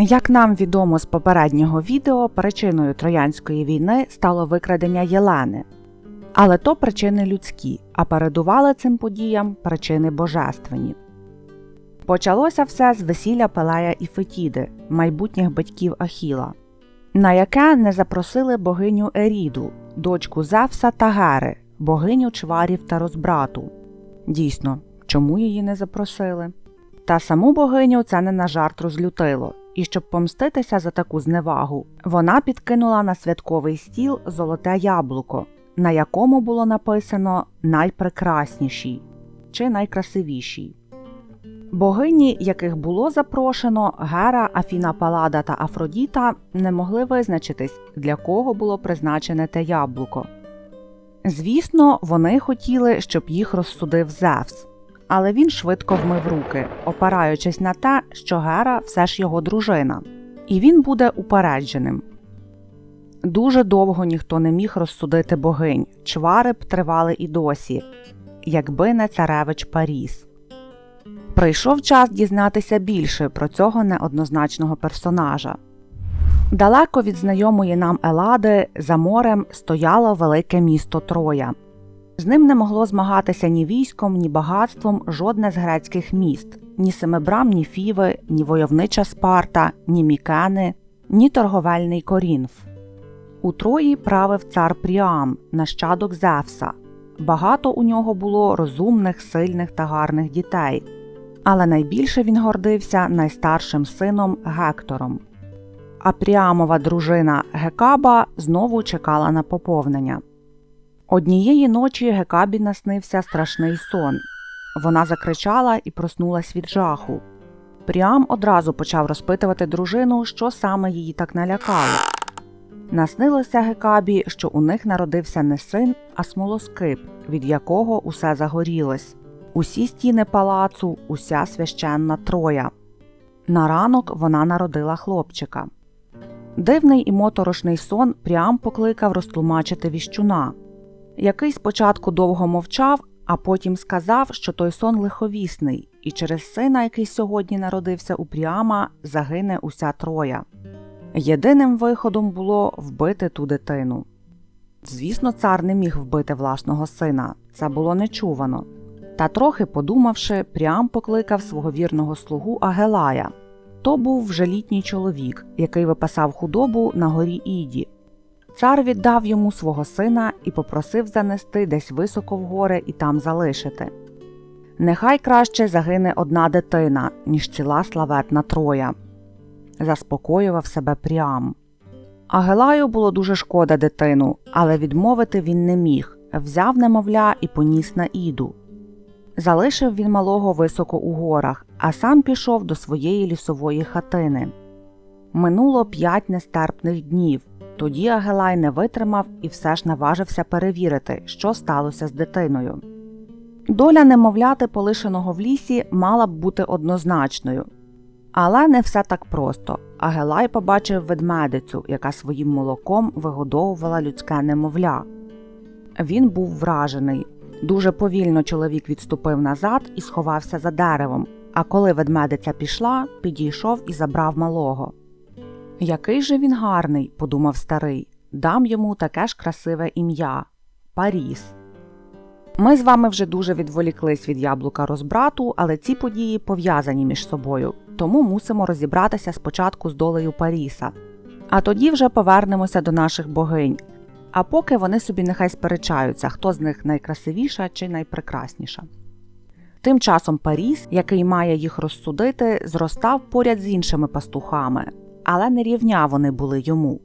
Як нам відомо з попереднього відео, причиною Троянської війни стало викрадення Єлени. Але то причини людські, а передували цим подіям причини божественні. Почалося все з весілля Пелея і Фетіди, майбутніх батьків Ахіла, на яке не запросили богиню Еріду, дочку Зевса та Гери, богиню чварів та розбрату. Дійсно, чому її не запросили? Та саму богиню це не на жарт розлютило, і щоб помститися за таку зневагу, вона підкинула на святковий стіл золоте яблуко, на якому було написано найпрекраснішій чи найкрасивішій. Богині, яких було запрошено, Гера, Афіна Палада та Афродіта не могли визначитись, для кого було призначене те яблуко. Звісно, вони хотіли, щоб їх розсудив Зевс, але він швидко вмив руки, опираючись на те, що Гера все ж його дружина, і він буде упередженим. Дуже довго ніхто не міг розсудити богинь, чвари б тривали і досі, якби не царевич Паріс. Прийшов час дізнатися більше про цього неоднозначного персонажа. Далеко від знайомої нам Елади за морем стояло велике місто Троя. З ним не могло змагатися ні військом, ні багатством жодне з грецьких міст ні Семибрам, ні Фіви, ні войовнича Спарта, ні Мікени, ні торговельний Корінф. У Трої правив цар Пріам, нащадок Зевса. Багато у нього було розумних, сильних та гарних дітей, але найбільше він гордився найстаршим сином Гектором. А Пріамова дружина Гекаба знову чекала на поповнення. Однієї ночі Гекабі наснився страшний сон. Вона закричала і проснулась від жаху. Пріам одразу почав розпитувати дружину, що саме її так налякало. Наснилося Гекабі, що у них народився не син, а смолоскип, від якого усе загорілось. Усі стіни палацу, уся священна троя. На ранок вона народила хлопчика. Дивний і моторошний сон Пріам покликав розтлумачити віщуна, який спочатку довго мовчав, а потім сказав, що той сон лиховісний, і через сина, який сьогодні народився у Пріама, загине уся троя. Єдиним виходом було вбити ту дитину. Звісно, цар не міг вбити власного сина, це було нечувано. Та трохи подумавши, Пріам покликав свого вірного слугу Агелая. То був вже літній чоловік, який випасав худобу на горі Іді. Цар віддав йому свого сина і попросив занести десь високо в гори і там залишити. Нехай краще загине одна дитина, ніж ціла славетна троя. Заспокоював себе Пріам. Агелаю було дуже шкода дитину, але відмовити він не міг взяв немовля і поніс на іду. Залишив він малого високо у горах, а сам пішов до своєї лісової хатини. Минуло п'ять нестерпних днів. Тоді Агелай не витримав і все ж наважився перевірити, що сталося з дитиною. Доля немовляти, полишеного в лісі, мала б бути однозначною. Але не все так просто. Агелай побачив ведмедицю, яка своїм молоком вигодовувала людське немовля. Він був вражений. Дуже повільно чоловік відступив назад і сховався за деревом. А коли ведмедиця пішла, підійшов і забрав малого. Який же він гарний, подумав старий, дам йому таке ж красиве ім'я Паріс. Ми з вами вже дуже відволіклись від яблука розбрату, але ці події пов'язані між собою, тому мусимо розібратися спочатку з долею Паріса. А тоді вже повернемося до наших богинь. А поки вони собі нехай сперечаються, хто з них найкрасивіша чи найпрекрасніша. Тим часом Паріс, який має їх розсудити, зростав поряд з іншими пастухами, але не рівня вони були йому.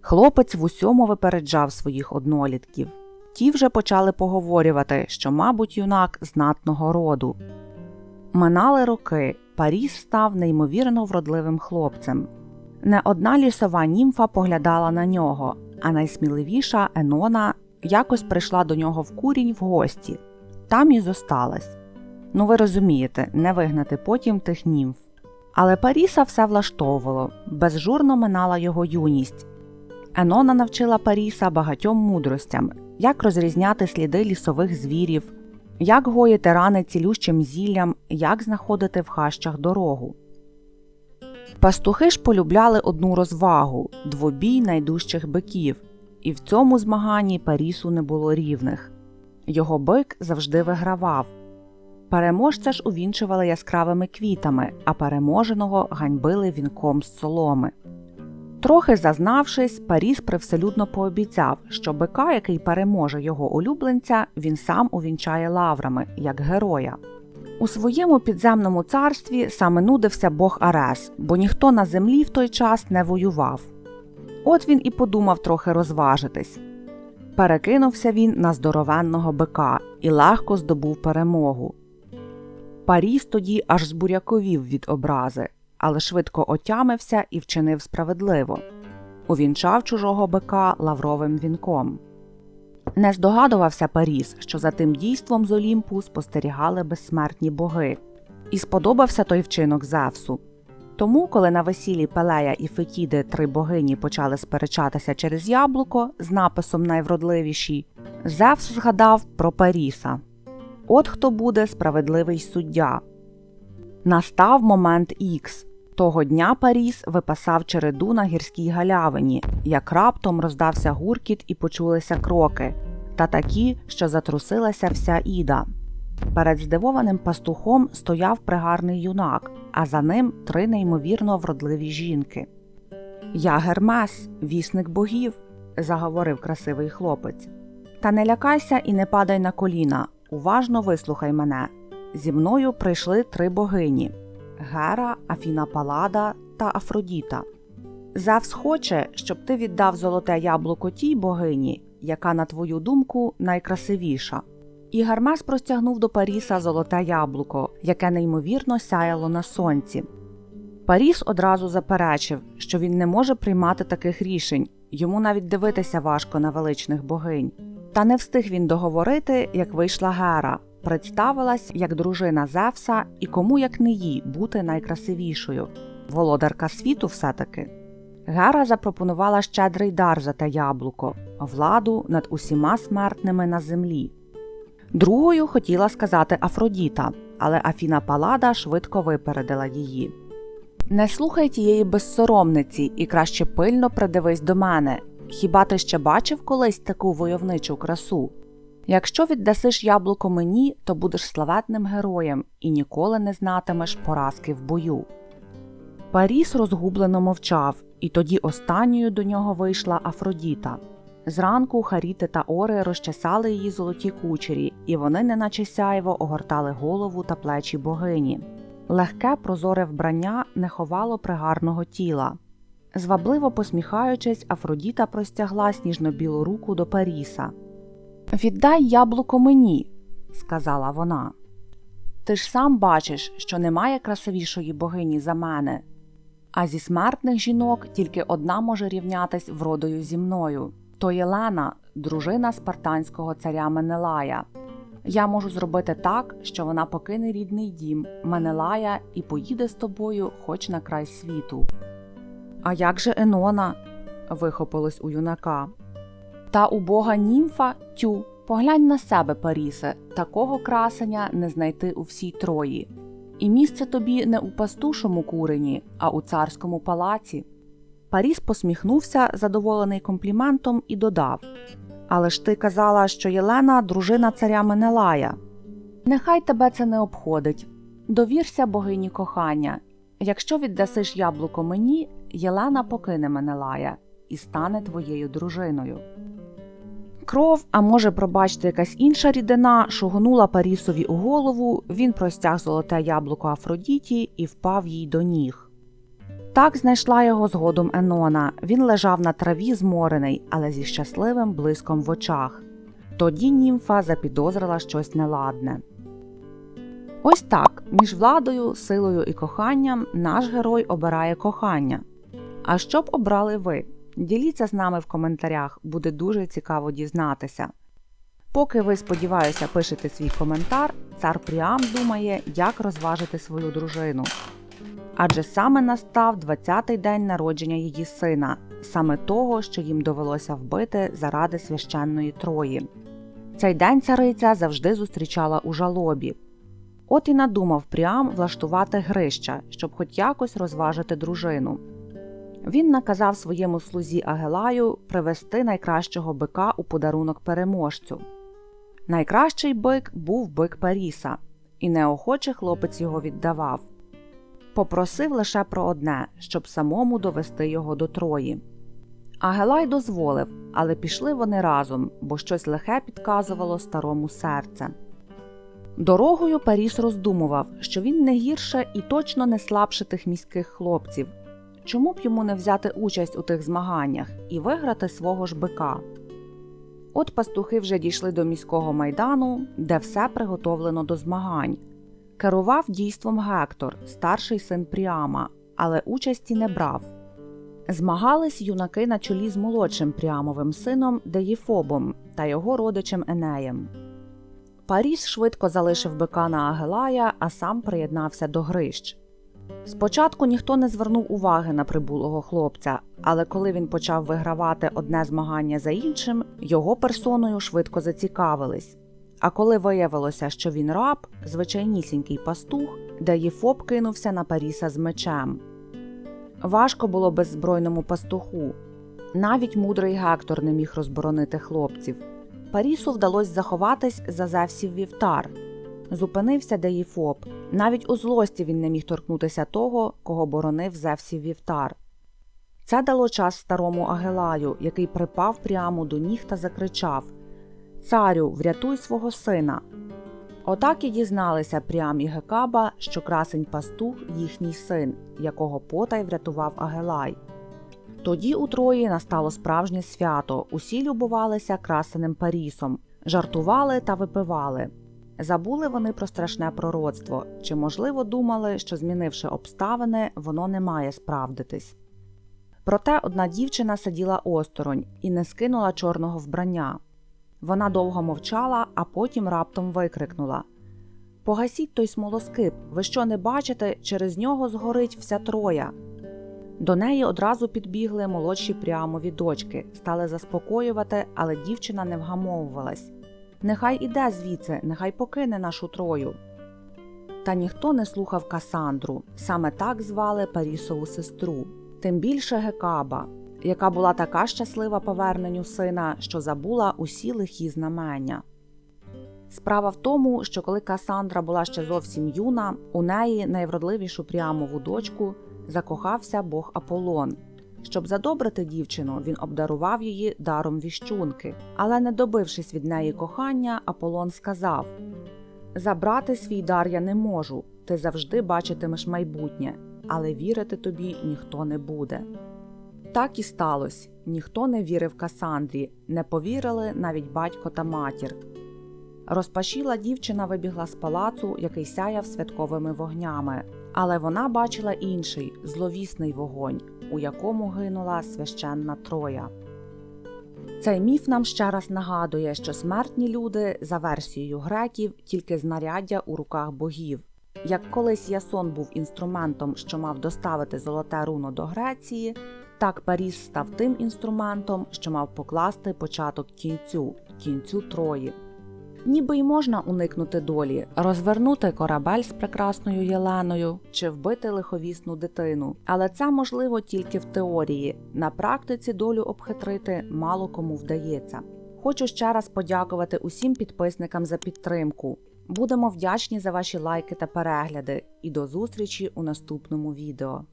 Хлопець в усьому випереджав своїх однолітків. Ті вже почали поговорювати, що, мабуть, юнак знатного роду. Минали роки, Паріс став неймовірно вродливим хлопцем. Не одна лісова німфа поглядала на нього, а найсміливіша Енона якось прийшла до нього в курінь в гості, там і зосталась. Ну, ви розумієте, не вигнати потім тих німф. Але Паріса все влаштовувало, безжурно минала його юність. Енона навчила Паріса багатьом мудростям, як розрізняти сліди лісових звірів, як гоїти рани цілющим зіллям, як знаходити в хащах дорогу. Пастухи ж полюбляли одну розвагу двобій найдужчих биків, і в цьому змаганні Парісу не було рівних. Його бик завжди вигравав. Переможця ж увінчували яскравими квітами, а переможеного ганьбили вінком з соломи. Трохи зазнавшись, Паріс привселюдно пообіцяв, що бика, який переможе його улюбленця, він сам увінчає лаврами, як героя. У своєму підземному царстві саме нудився бог Арес, бо ніхто на землі в той час не воював. От він і подумав трохи розважитись. Перекинувся він на здоровенного бика і легко здобув перемогу. Паріс тоді аж збуряковів від образи, але швидко отямився і вчинив справедливо увінчав чужого бика лавровим вінком. Не здогадувався Паріс, що за тим дійством з Олімпу спостерігали безсмертні боги, і сподобався той вчинок Зевсу. Тому, коли на весіллі Пелея і Фетіди три богині почали сперечатися через яблуко з написом найвродливіші, Зевс згадав про Паріса. От хто буде справедливий суддя. Настав момент Ікс. Того дня Паріс випасав череду на гірській галявині, як раптом роздався гуркіт і почулися кроки, та такі, що затрусилася вся іда. Перед здивованим пастухом стояв пригарний юнак, а за ним три неймовірно вродливі жінки. Я Гермес, вісник богів, заговорив красивий хлопець. Та не лякайся і не падай на коліна. Уважно вислухай мене. Зі мною прийшли три богині Гера, Афіна Палада та Афродіта. Зевс хоче, щоб ти віддав золоте яблуко тій богині, яка, на твою думку, найкрасивіша. І Гермес простягнув до Паріса золоте яблуко, яке неймовірно сяяло на сонці. Паріс одразу заперечив, що він не може приймати таких рішень, йому навіть дивитися важко на величних богинь. Та не встиг він договорити, як вийшла Гера, представилась як дружина Зевса і кому як не їй бути найкрасивішою. Володарка світу все-таки. Гера запропонувала щедрий дар за те яблуко, владу над усіма смертними на землі. Другою хотіла сказати Афродіта, але Афіна Палада швидко випередила її. Не слухай тієї безсоромниці і краще пильно придивись до мене. Хіба ти ще бачив колись таку войовничу красу? Якщо віддасиш яблуко мені, то будеш славетним героєм і ніколи не знатимеш поразки в бою. Паріс розгублено мовчав, і тоді останньою до нього вийшла Афродіта. Зранку Харіти та Ори розчесали її золоті кучері, і вони, неначе сяйво, огортали голову та плечі богині. Легке прозоре вбрання не ховало пригарного тіла. Звабливо посміхаючись, Афродіта простягла сніжно-білу руку до Паріса. Віддай яблуко мені, сказала вона. Ти ж сам бачиш, що немає красивішої богині за мене, а зі смертних жінок тільки одна може рівнятись вродою зі мною то Єлена, дружина спартанського царя Менелая. Я можу зробити так, що вона покине рідний дім, Менелая, і поїде з тобою хоч на край світу. А як же Енона? вихопилось у юнака. Та убога німфа тю, поглянь на себе, Парісе, такого красення не знайти у всій трої. І місце тобі не у пастушому курені, а у царському палаці. Паріс посміхнувся, задоволений компліментом, і додав Але ж ти казала, що Єлена дружина царя Менелая. Нехай тебе це не обходить. Довірся богині кохання. Якщо віддасиш яблуко мені, Єлена покине Менелая і стане твоєю дружиною. Кров, а може, пробачте, якась інша рідина, шугнула Парісові у голову, він простяг золоте яблуко Афродіті і впав їй до ніг. Так знайшла його згодом Енона. Він лежав на траві зморений, але зі щасливим блиском в очах. Тоді німфа запідозрила щось неладне. Ось так між владою, силою і коханням наш герой обирає кохання. А що б обрали ви? Діліться з нами в коментарях, буде дуже цікаво дізнатися. Поки ви, сподіваюся, пишете свій коментар, цар Пріам думає, як розважити свою дружину. Адже саме настав 20-й день народження її сина, саме того, що їм довелося вбити заради священної Трої. Цей день цариця завжди зустрічала у жалобі. От і надумав Пріам влаштувати грища, щоб хоч якось розважити дружину. Він наказав своєму слузі Агелаю привезти найкращого бика у подарунок переможцю. Найкращий бик був бик Паріса, і неохоче хлопець його віддавав. Попросив лише про одне, щоб самому довести його до Трої. Агелай дозволив, але пішли вони разом, бо щось лихе підказувало старому серце. Дорогою Паріс роздумував, що він не гірше і точно не слабше тих міських хлопців. Чому б йому не взяти участь у тих змаганнях і виграти свого ж бика? От пастухи вже дійшли до міського майдану, де все приготовлено до змагань. Керував дійством Гектор, старший син Пріама, але участі не брав. Змагались юнаки на чолі з молодшим Пріамовим сином Деїфобом та його родичем Енеєм. Паріс швидко залишив бика на Агелая, а сам приєднався до грищ. Спочатку ніхто не звернув уваги на прибулого хлопця, але коли він почав вигравати одне змагання за іншим, його персоною швидко зацікавились. А коли виявилося, що він раб, звичайнісінький пастух, Деїфоб кинувся на Паріса з мечем. Важко було беззбройному пастуху. Навіть мудрий Гектор не міг розборонити хлопців. Парісу вдалося заховатись за Зевсів вівтар. Зупинився Деїфоб. Навіть у злості він не міг торкнутися того, кого боронив Зевсів вівтар. Це дало час старому Агелаю, який припав прямо до ніг та закричав Царю, врятуй свого сина. Отак і дізналися Прям і Гекаба, що красень пастух їхній син, якого потай врятував Агелай. Тоді у Трої настало справжнє свято. Усі любувалися красеним Парісом, жартували та випивали. Забули вони про страшне пророцтво, чи, можливо, думали, що, змінивши обставини, воно не має справдитись. Проте одна дівчина сиділа осторонь і не скинула чорного вбрання. Вона довго мовчала, а потім раптом викрикнула Погасіть той смолоскип, ви що не бачите, через нього згорить вся троя. До неї одразу підбігли молодші прямові дочки, стали заспокоювати, але дівчина не вгамовувалась. Нехай іде звідси, нехай покине нашу трою. Та ніхто не слухав Касандру, саме так звали Парісову сестру, тим більше Гекаба, яка була така щаслива поверненню сина, що забула усі лихі знамення. Справа в тому, що коли Касандра була ще зовсім юна, у неї, найвродливішу прямову дочку, закохався бог Аполлон. Щоб задобрити дівчину, він обдарував її даром віщунки, але, не добившись від неї кохання, Аполлон сказав Забрати свій дар я не можу, ти завжди бачитимеш майбутнє, але вірити тобі ніхто не буде. Так і сталося ніхто не вірив Касандрі, не повірили навіть батько та матір. Розпашіла дівчина вибігла з палацу, який сяяв святковими вогнями, але вона бачила інший зловісний вогонь, у якому гинула священна Троя. Цей міф нам ще раз нагадує, що смертні люди, за версією греків, тільки знаряддя у руках богів. Як колись Ясон був інструментом, що мав доставити золоте руно до Греції, так Паріс став тим інструментом, що мав покласти початок кінцю, кінцю Трої. Ніби й можна уникнути долі, розвернути корабель з прекрасною Єленою чи вбити лиховісну дитину, але це можливо тільки в теорії. На практиці долю обхитрити мало кому вдається. Хочу ще раз подякувати усім підписникам за підтримку. Будемо вдячні за ваші лайки та перегляди, і до зустрічі у наступному відео.